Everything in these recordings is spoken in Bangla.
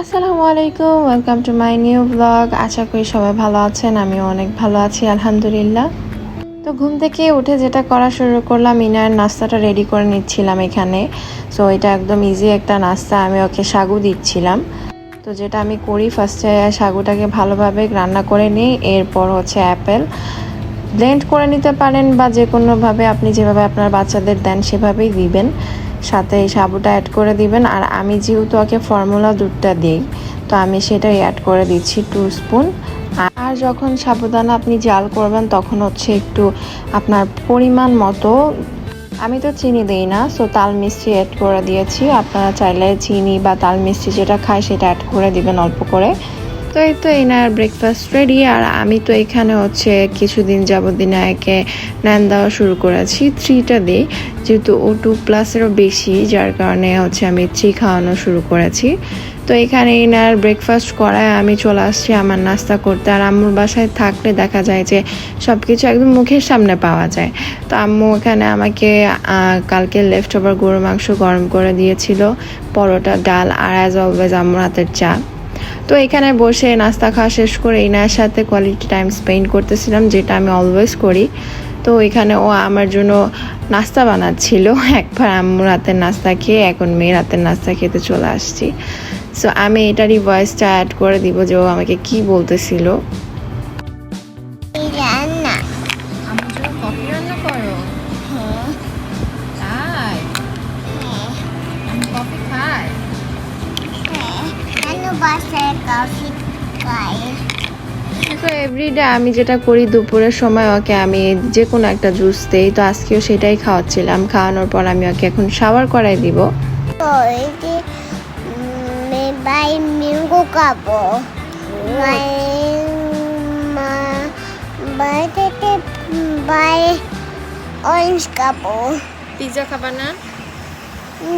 আসসালামু আলাইকুম welcome to my new blog আশা করি সবাই ভালো আছেন, আমিও অনেক ভালো আছি, আলহামদুলিল্লাহ। তো ঘুম থেকে উঠে যেটা করা শুরু করলাম, ইনার নাস্তাটা রেডি করে নিচ্ছিলাম এখানে। সো এটা একদম ইজি একটা নাস্তা, আমি ওকে সাগু দিচ্ছিলাম। তো যেটা আমি করি ফার্স্টে সাগুটাকে ভালোভাবে রান্না করে নিই, এরপর হচ্ছে অ্যাপেল ব্লেন্ড করে নিতে পারেন বা যে কোনোভাবে আপনি যেভাবে আপনার বাচ্চাদের দেন, সেভাবেই দিবেন। সাথে এই সাবুটা অ্যাড করে দিবেন। আর আমি যেহেতু ওকে ফর্মুলা দুধটা দিই, তো আমি সেটাই অ্যাড করে দিচ্ছি টু স্পুন আর যখন সাবুদানা আপনি জাল করবেন, তখন হচ্ছে একটু আপনার পরিমাণ মতো, আমি তো চিনি দিই না সো তাল মিষ্টি অ্যাড করে দিয়েছি। আপনারা চাইলে চিনি বা তাল মিষ্টি যেটা খায় সেটা অ্যাড করে দিবেন অল্প করে। তো এই তো এনার ব্রেকফাস্ট রেডি আর আমি তো এখানে হচ্ছে কিছুদিন যাবত দিনে একে নেন দেওয়া শুরু করেছি থ্রিটা দিই। যেহেতু ও টু প্লাসেরও বেশি, যার কারণে হচ্ছে আমি থ্রি খাওয়ানো শুরু করেছি। তো এখানে এনার ব্রেকফাস্ট করায় আমি চলে আসছি আমার নাস্তা করতে, আর আম্মুর বাসায় থাকলে দেখা যায় যে সব কিছু একদম মুখের সামনে পাওয়া যায়। তো আম্মু এখানে আমাকে কালকে লেফট ওভার গরু মাংস গরম করে দিয়েছিল, পরোটা, ডাল, আর অ্যাজ অলওয়েজ আম্মুর হাতের চা। তো এখানে বসে নাস্তা খাওয়া শেষ করে ইনার সাথে কোয়ালিটি টাইম স্পেন্ড করতেছিলাম, যেটা আমি অলওয়েজ করি। তো এখানে ও আমার জন্য নাস্তা বানাচ্ছিল। একবার আমি রাতের নাস্তা খেয়ে এখন মেয়ে রাতের নাস্তা খেতে চলে আসছি। সো আমি এটারই ভয়েসটা অ্যাড করে দিব যে ও আমাকে কি বলতেছিল। তো এভরিডে আমি যেটা করি দুপুরের সময় ওকে আমি যে কোনো একটা জুস দেই। তো আজকেও সেটাই খাওয়াচ্ছিলাম। খাওয়ানোর পর আমি ওকে এখন শাওয়ার করাই দিব। তো এই যে বাই ম্যাঙ্গো খাব বাই বাই থেকে বাই অরেঞ্জ খাব না?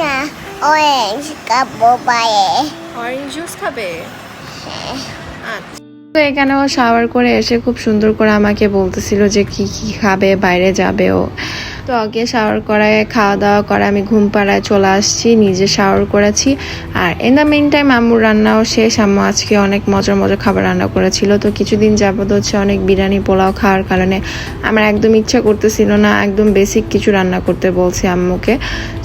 না অরেঞ্জ খাব বাইরে অরেঞ্জ জুস খাবে? তো এখানে ও শাওয়ার করে এসে খুব সুন্দর করে আমাকে বলতেছিল যে কি কি খাবে, বাইরে যাবে ও। তো আগে শাওয়ার করায় খাওয়া দাওয়া করে আমি ঘুম পাড়ায় চলে আসছি, নিজে শাওয়ার করেছি। আর ইন দ্য মেন টাইম আম্মুর রান্নাও শেষ, আম্মু আজকে অনেক মজার মজার খাবার রান্না করেছিল। তো কিছুদিন যাবত হচ্ছে অনেক বিরিয়ানি, পোলাও খাওয়ার কারণে আমার একদম ইচ্ছা করতেছিল না, একদম বেসিক কিছু রান্না করতে বলছি আম্মুকে।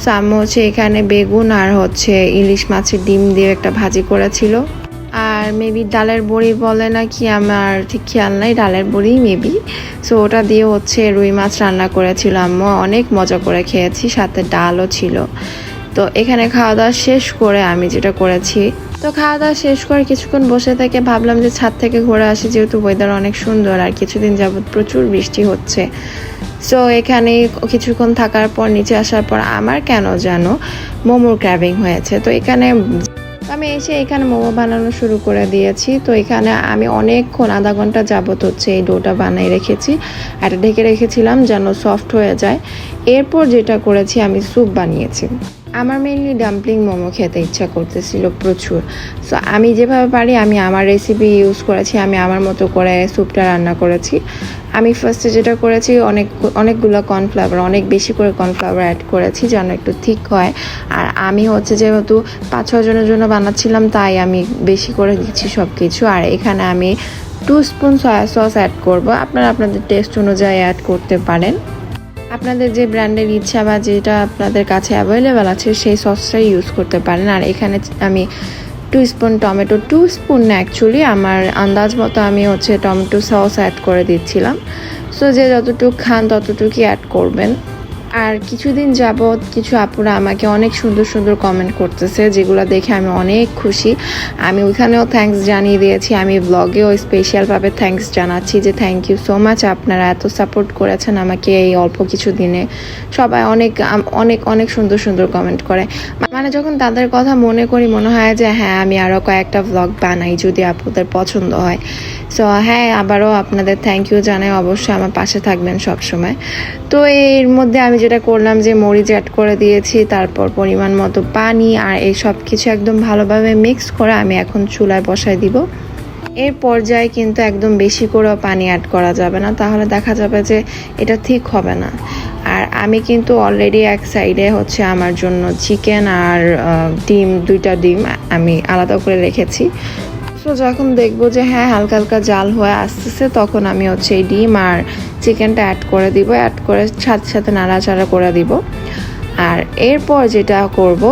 সো আম্মু হচ্ছে এখানে বেগুন আর হচ্ছে ইলিশ মাছের ডিম দিয়ে একটা ভাজি করেছিল। আর মেবি ডালের বড়ি বলে নাকি আমার ঠিক খেয়াল নাই, ডালের বড়ি মেবি সো ওটা দিয়ে হচ্ছে রুই মাছ রান্না করেছিল আম্মু, অনেক মজা করে খেয়েছি, সাথে ডালও ছিল। তো, এখানে খাওয়া দাওয়া শেষ করে আমি যেটা করেছি। তো, খাওয়া দাওয়া শেষ করে কিছুক্ষণ বসে থেকে ভাবলাম যে ছাদ থেকে ঘুরে আসি, যেহেতু ওয়েদার অনেক সুন্দর আর কিছুদিন যাবৎ প্রচুর বৃষ্টি হচ্ছে। সো এখানে কিছুক্ষণ থাকার পর, নিচে আসার পর আমার কেন যেন মোমোর ক্র্যাবিং হয়েছে। তো, এখানে আমি এসে এখানে মোমো বানানো শুরু করে দিয়েছি। তো এখানে আমি অনেকক্ষণ, আধা ঘণ্টা যাবত হচ্ছে এই ডোটা বানিয়ে রেখেছি। আর ঢেকে রেখেছিলাম যেন সফট হয়ে যায়। এরপর যেটা করেছি, আমি স্যুপ বানিয়েছি। আমার মেনলি ডাম্পলিং মোমো খেতে ইচ্ছা করতেছিল প্রচুর। সো আমি যেভাবে পারি, আমি আমার রেসিপি ইউজ করেছি, আমি আমার মতো করে স্যুপটা রান্না করেছি। আমি ফার্স্টে যেটা করেছি, অনেক, অনেকগুলো কর্নফ্লাওয়ার অনেক বেশি করে কর্নফ্লাওয়ার অ্যাড করেছি, যেন একটু থিক হয়। আর আমি হচ্ছে যেহেতু পাঁচ ছজনের জন্য বানাচ্ছিলাম, তাই আমি বেশি করে দিচ্ছি সব কিছু আর এখানে আমি two spoon soya sauce add করব। আপনারা আপনাদের টেস্ট অনুযায়ী অ্যাড করতে পারেন। আপনাদের যে ব্র্যান্ডের ইচ্ছা বা যেটা আপনাদের কাছে অ্যাভেলেবেল আছে, সেই সসটাই ইউজ করতে পারেন। আর এখানে আমি two spoon tomato two spoon না অ্যাকচুয়ালি আমার আন্দাজ মতো আমি হচ্ছে টমেটো সস অ্যাড করে দিচ্ছিলাম। সো যে যতটুকু খান ততটুকুই অ্যাড করবেন। আর কিছুদিন যাবৎ কিছু আপুরা আমাকে অনেক সুন্দর সুন্দর কমেন্ট করতেছে, যেগুলো দেখে আমি অনেক খুশি। আমি ওইখানেও থ্যাঙ্কস জানিয়ে দিয়েছি, আমি ব্লগেও স্পেশালভাবে থ্যাঙ্কস জানাচ্ছি যে থ্যাংক ইউ সো মাচ আপনারা এত সাপোর্ট করেছেন আমাকে এই অল্প কিছু দিনে। সবাই অনেক অনেক অনেক সুন্দর সুন্দর কমেন্ট করে। মানে যখন তাদের কথা মনে করি, মনে হয় যে হ্যাঁ আমি আরও কয়েকটা ব্লগ বানাই যদি আপনাদের পছন্দ হয়। সো হ্যাঁ আবারও আপনাদের থ্যাংক ইউ জানাই। অবশ্যই আমার পাশে থাকবেন সব সময় তো এর মধ্যে আমি যেটা করলাম যে, মরিচ অ্যাড করে দিয়েছি, তারপর পরিমাণ মতো পানি আর এই সব কিছু একদম ভালোভাবে মিক্স করে আমি এখন চুলায় বসাই দিব। এর পর্যায়ে কিন্তু একদম বেশি করেও পানি অ্যাড করা যাবে না। তাহলে দেখা যাবে যে, এটা ঠিক হবে না। আর আমি কিন্তু অলরেডি এক সাইডে হচ্ছে আমার জন্য চিকেন আর ডিম, দুইটা ডিম আমি আলাদা করে রেখেছি। সো যখন দেখব যে হ্যাঁ হালকা হালকা জাল হয়ে আসতেছে, তখন আমি হচ্ছে এই ডিম আর চিকেনটা অ্যাড করে দিব অ্যাড করে সাথে সাথে নাড়াচাড়া করে দিব। আর এরপর যেটা করব,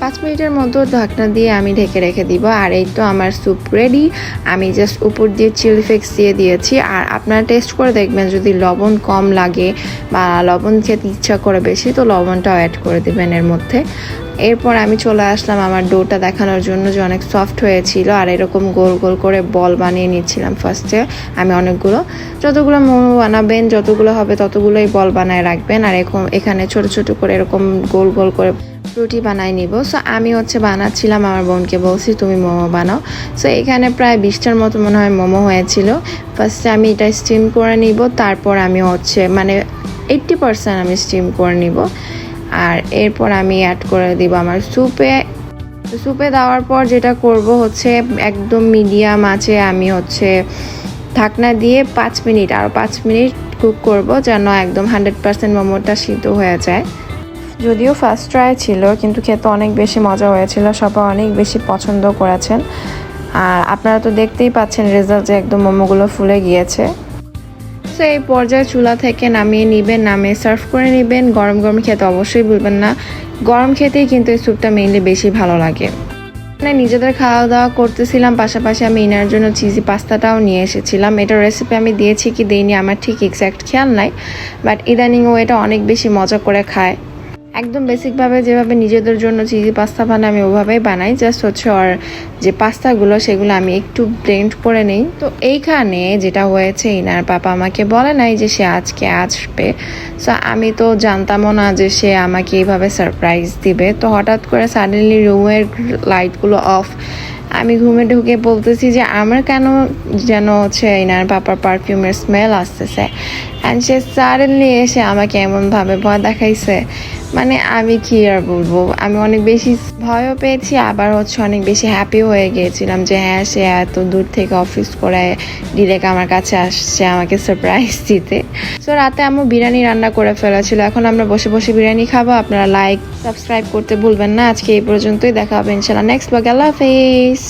পাঁচ মিনিটের মতো ঢাকনা দিয়ে আমি ঢেকে রেখে দিব। আর এই তো আমার স্যুপ রেডি আমি জাস্ট উপর দিয়ে চিলি ফ্লেক্স দিয়ে দিয়েছি। আর আপনারা টেস্ট করে দেখবেন, যদি লবণ কম লাগে বা লবণ খেতে ইচ্ছা করে বেশি, তো লবণটাও অ্যাড করে দেবেন এর মধ্যে। এরপর আমি চলে আসলাম আমার ডোটা দেখানোর জন্য যে অনেক সফট হয়েছিল আর এরকম গোল গোল করে বল বানিয়ে নিচ্ছিলাম ফার্স্টে আমি অনেকগুলো, যতগুলো মোমো বানাবেন, যতগুলো হবে ততগুলোই বল বানায় রাখবেন আর এরকম এখানে ছোট ছোট করে এরকম গোল গোল করে রুটি বানাই নিব। সো আমি হচ্ছে বানাচ্ছিলাম আমার বোনকে, বলছি তুমি মোমো বানাও। সো এখানে প্রায় বিশটার মতো মনে হয় মোমো হয়েছিল। ফার্স্টে আমি এটা স্টিম করে নিব, তারপর আমি হচ্ছে মানে এইট্টি পার্সেন্ট আমি স্টিম করে নিব। আর এরপর আমি অ্যাড করে দিব আমার স্যুপে স্যুপে দেওয়ার পর যেটা করব হচ্ছে একদম মিডিয়াম আছে, আমি হচ্ছে ঢাকনা দিয়ে পাঁচ মিনিট, আর পাঁচ মিনিট কুক করব যেন একদম হান্ড্রেড পার্সেন্ট মোমোটা সিদ্ধ হয়ে যায়। যদিও ফার্স্ট ট্রাই ছিল, কিন্তু খেতে অনেক বেশি মজা হয়েছিল, সবাই অনেক বেশি পছন্দ করেছেন। আর আপনারা তো দেখতেই পাচ্ছেন রেজাল্ট যে একদম মোমোগুলো ফুলে গিয়েছে। তো এই পর্যায়ে চুলা থেকে নামিয়ে নেবেন, নামিয়ে সার্ভ করে নেবেন। গরম গরম খেতে অবশ্যই ভুলবেন না। গরম খেতেই কিন্তু এই স্যুপটা মেইনলি বেশি ভালো লাগে। মানে নিজেদের খাওয়া দাওয়া করতেছিলাম, পাশাপাশি আমি ইনার জন্য চিজি পাস্তাটাও নিয়ে এসেছিলাম। এটা রেসিপি আমি দিয়েছি কি দিইনি, আমার ঠিক এক্স্যাক্ট খেয়াল নাই। বাট ইদানিং ও এটা অনেক বেশি মজা করে খায়। একদম বেসিকভাবে যেভাবে নিজেদের জন্য চিজি পাস্তা বানাই আমি ওভাবেই বানাই। জাস্ট হচ্ছে ওর যে পাস্তাগুলো, সেগুলো আমি একটু ব্লেন্ড করে নিই। তো এইখানে যেটা হয়েছে, ইনার পাপা আমাকে বলে নাই যে সে আজকে আসবে। সো আমি তো জানতামও না যে সে আমাকে এইভাবে সারপ্রাইজ দিবে। তো হঠাৎ করে সাডেনলি রুমের লাইটগুলো অফ আমি ঘুমে ঢুকে বলতেছি যে, আমার কেন যেন হচ্ছে ইনার পাপার পারফিউমের স্মেল আসতেছে? অ্যান্ড সে সাডেনলি এসে আমাকে এমনভাবে ভয় দেখাইছে। মানে আমি কি আর বলব? আমি অনেক বেশি ভয়ও পেয়েছি, আবার হচ্ছে অনেক বেশি হ্যাপি হয়ে গিয়েছিলাম যে হ্যাঁ সে এত দূর থেকে অফিস করে ডিরেক্ট আমার কাছে আসছে আমাকে সারপ্রাইজ দিতে। সো রাতে আম্মু বিরিয়ানি রান্না করে ফেলেছিল। এখন আমরা বসে বসে বিরিয়ানি খাব। আপনারা লাইক সাবস্ক্রাইব করতে ভুলবেন না। আজকে এই পর্যন্তই। দেখা হবে ইনশাল্লাহ নেক্সট ব্লগ আল্লাহ হাফিজ।